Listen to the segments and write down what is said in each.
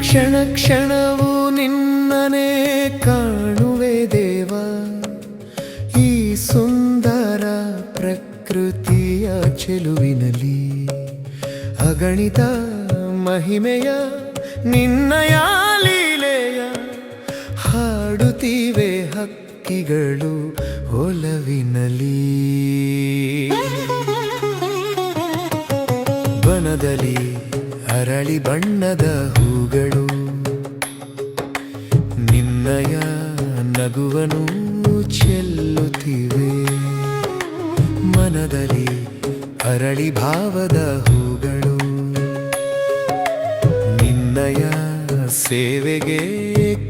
ಕ್ಷಣ ಕ್ಷಣವು ನಿನ್ನನೇ ಕಾಣುವೆ ದೇವ. ಈ ಸುಂದರ ಪ್ರಕೃತಿಯ ಚೆಲುವಿನಲ್ಲಿ ಅಗಣಿತ ಮಹಿಮೆಯ ನಿನ್ನಯ ಲೀಲೆಯ ಹಾಡುತ್ತೀವೆ ಹಕ್ಕಿಗಳು ಒಲವಿನಲಿ ವನದಲ್ಲಿ ಅರಳಿ ಬಣ್ಣದ ಹೂಗಳು. ನಿನ್ನಯ ನಗುವನು ಚೆಲ್ಲುತ್ತಿವೆ. ಮನದಲ್ಲಿ ಅರಳಿ ಭಾವದ ಹೂಗಳು. ನಿನ್ನಯ ಸೇವೆಗೆ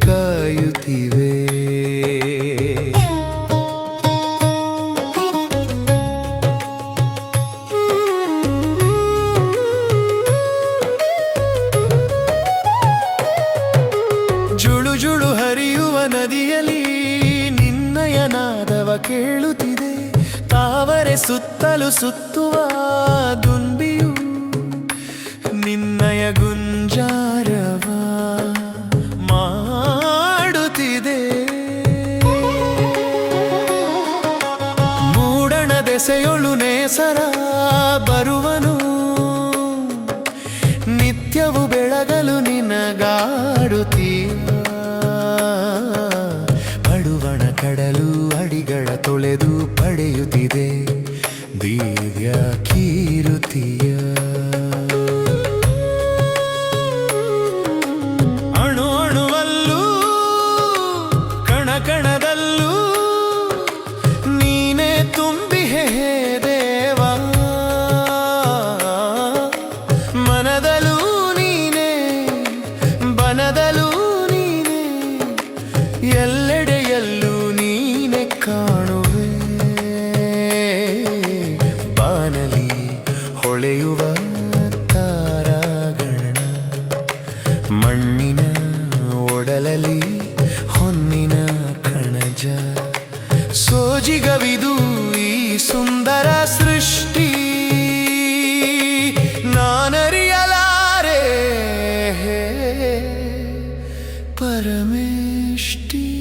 ಕಾಯುತ್ತಿವೆ. ಕೇಳುತ್ತಿದೆ. ತಾವರೆ ಸುತ್ತಲು ಸುತ್ತುವ ದುಂಬಿಯು ನಿನ್ನಯ ಗುಂಜಾರವ ಮಾಡುತ್ತಿದೆ. ಮೂಡಣ ದೆಸೆಯೊಳು ನೇಸರ ಬರುವನು. ನಿತ್ಯವು ಬೆಳಗಲು ನಿನಗಾಡುತ್ತೀಯ ದಿವ್ಯ ಕೀರುತಿಯ. ಅಣು ಅಣುವಲ್ಲೂ, ಕಣ ಕಣದಲ್ಲೂ, ನೀನೇ ತುಂಬಿಹೆ ದೇವ. ಮನದಲ್ಲೂ ನೀನೇ, ಬನದಲ್ಲೂ ನೀನೇ, ಎಲ್ಲೆಡೆಯಲ್ಲೂ ನೀನೆ ಕಾಣುವೆ ಮಣ್ಣಿನ ಒಡಲಲಿ ಹೊನ್ನಿನ ಕಣಜ. ಸೋಜಿಗವಿದು ಈ ಸುಂದರ ಸೃಷ್ಟಿ. ನಾನರಿಯಲಾರೇ ಪರಮೇಷ್ಟಿ